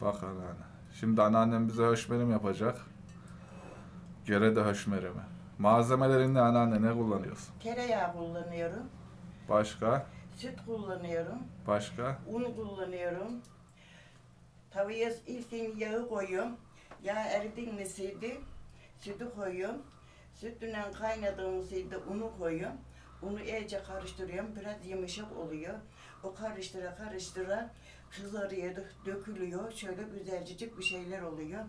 Bak anneanne. Şimdi anneannem bize höşmerim yapacak. Gere de höşmerimi. Malzemelerin ne anneanne ne kullanıyorsun? Tereyağı kullanıyorum. Başka? Süt kullanıyorum. Başka? Un kullanıyorum. Tavaya ilkin yağı koyuyorum. Yağ eridin mi sütü koyuyorum. Sütüyle kaynadığım sildi unu koyuyorum. Unu iyice karıştırıyorum. Biraz yumuşak oluyor. O karıştıra karıştıra kızarıyor, dökülüyor. Şöyle güzelcecik bir şeyler oluyor.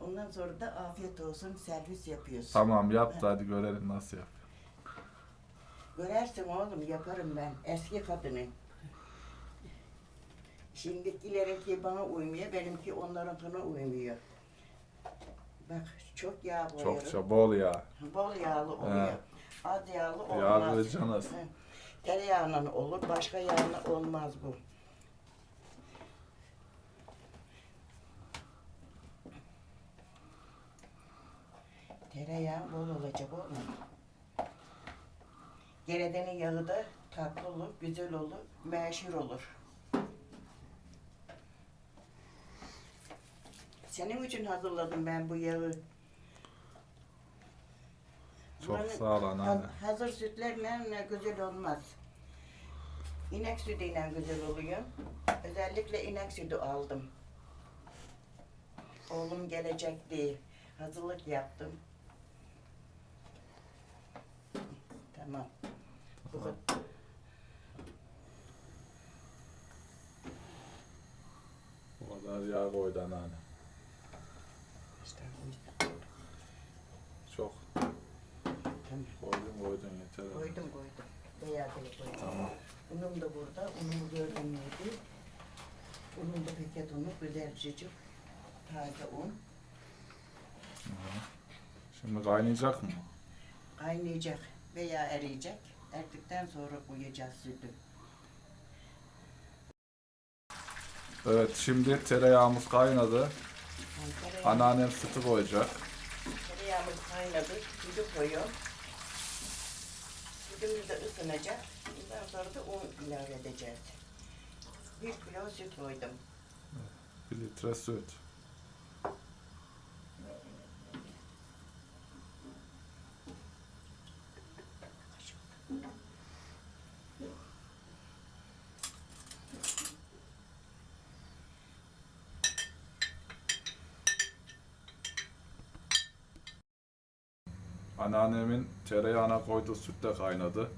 Ondan sonra da afiyet olsun servis yapıyorsun. Tamam yap da hadi görelim nasıl yap. Görersin oğlum yaparım ben. Eski kadını. Şimdikilerinki bana uymuyor, benimki onlarınkine uymuyor. Bak çok yağ koyuyorum. Çokça bol yağ. Bol yağlı oluyor. He. Az yağlı olmaz. Yağ canız. He. Tereyağıyla olur, başka yağla olmaz bu. Tereyağı bol olacak oğlum. Geredenin yağı da tatlı olur, güzel olur, meşhur olur. Senin için hazırladım ben bu yağı. Çok Buranın sağ ol anneanne. ha- Hazır sütlerle güzel olmaz. İnek sütüyle güzel oluyor. Özellikle inek sütü aldım. Oğlum gelecekti. Hazırlık yaptım. Tamam. Bu kadar. O kadar yağ koydu anneanne. İşte bu yüzden. Çok Tamam. koydun koydun yeter. Koydum koydum. Beyaz koydum. Tamam. Unum da burada. Unumu gördüm neydi? Unum da paket unu. Güzelcecik. Taze un. Şimdi kaynayacak mı? Kaynayacak veya eriyecek. Erdikten sonra koyacağız sütü. Evet şimdi tereyağımız kaynadı. Tereyağı- Anneannem sütü koyacak. Tereyağımız kaynadı. Sütü koyuyorum. Sütümüz de ısınacak. Ondan sonra da un ilave edeceğiz. Bir kilo süt koydum. Bir litre süt. Anneannemin tereyağına koyduğu süt de kaynadı.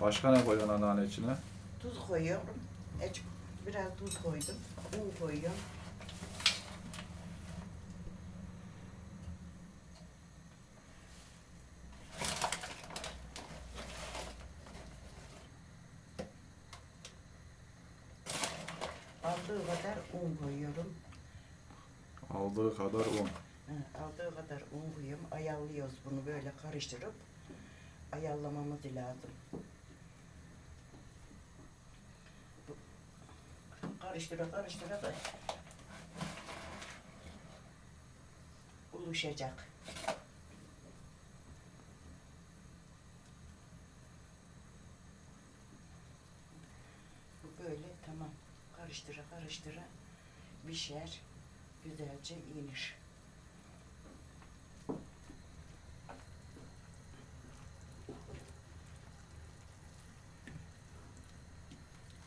Başka ne koyuyorsun anneanne içine? Tuz koyuyorum. Eç- Biraz tuz koydum. Un koyuyorum. Aldığı kadar un koyuyorum. Aldığı kadar un. Aldığı kadar un koyuyorum. Bunu böyle karıştırıp ayarlamamız lazım. Karıştıra karıştıra da oluşacak. Bu böyle tamam. Karıştıra karıştıra pişer. Güzelce inir.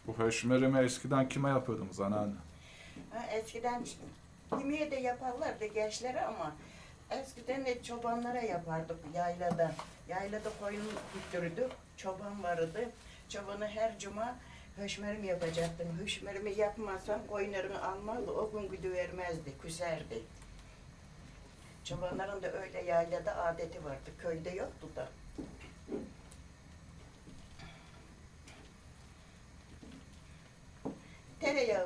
Bu höşmerimi eskiden kime yapıyordunuz anneanne? Eskiden kimiye de yaparlardı gençlere ama eskiden de çobanlara yapardık yaylada. Yaylada koyun tuttururduk. Çoban vardı. Çobanı her cuma höşmerim yapacaktım. Höşmerimi yapmazsam koyunlarını almazdı. O gün güdüvermezdi, küserdi. Çobanların da öyle yaylada adeti vardı. Köyde yoktu da.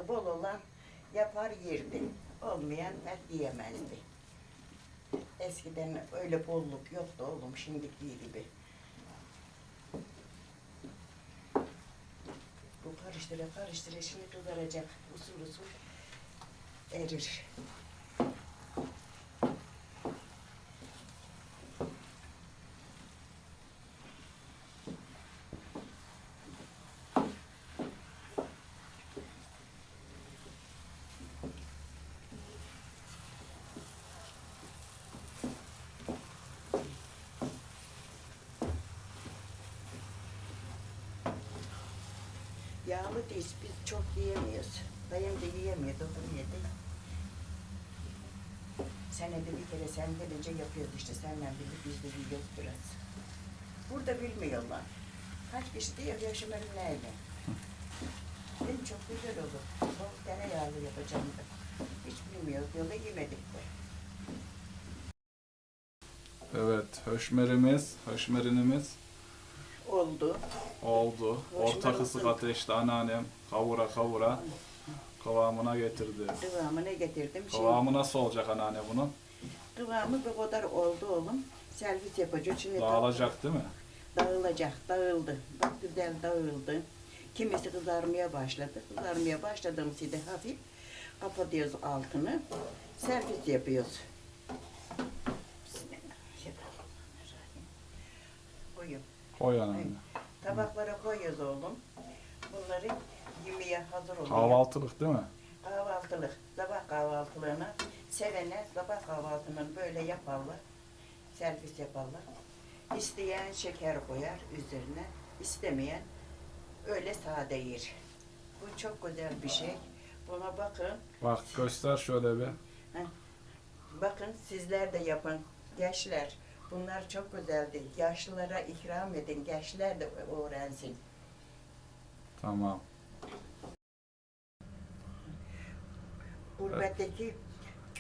Bol olan yapar yerdi. Olmayan pek yiyemezdi. Eskiden öyle bolluk yoktu oğlum şimdiki gibi. Bu karıştıra karıştıra şimdi kızaracak. Usul usul erir. Yağlı değil, biz çok yiyemiyoruz. Dayım da yiyemiyor, doktor yedi. Senede bir kere sen gelince yapıyoruz işte, senden biri bizde bir yok biraz. Burada bilmiyorlar. Kaç kişi diyor yaşım neyle? Benim çok güzel olur. Bol tereyağlı yapacağım da. Hiç bilmiyoruz, yola yemedik de. Evet, höşmerimiz, höşmerinimiz Oldu. Oldu. Orta Höşmer kısık olsun. ateşte anneannem kavura kavura kıvamına getirdi. Kıvamına getirdim. Kıvamı nasıl olacak anneanne bunun? kıvamı bu kadar oldu oğlum. Servis yapacağız. Şimdi Dağılacak değil mi? Dağılacak, dağıldı. Bak güzel dağıldı. Kimisi kızarmaya başladı. Kızarmaya başladığımızda hafif kapatıyoruz altını. Servis yapıyoruz. Bismillahirrahmanirrahim. Koyup Koy anneanne. Tabaklara koyuyoruz oğlum. Bunları yemeğe hazır oluyor. Kahvaltılık değil mi? Kahvaltılık, sabah kahvaltılığına sevene sabah kahvaltının böyle yaparlar. Servis yaparlar. İsteyen şeker koyar üzerine, istemeyen öyle sade yer. Bu çok güzel bir şey. Buna bakın, Bak göster şöyle bir. bakın sizler de yapın. Gençler, bunlar çok güzeldi. Yaşlılara ikram edin, gençler de öğrensin. Tamam. Gurbetteki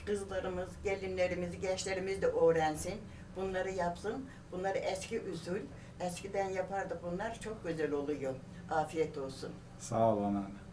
kızlarımız, gelinlerimiz, gençlerimiz de öğrensin. Bunları yapsın. Bunları eski usul, eskiden yapardık bunlar. Çok güzel oluyor. Afiyet olsun. Sağ ol anneanne.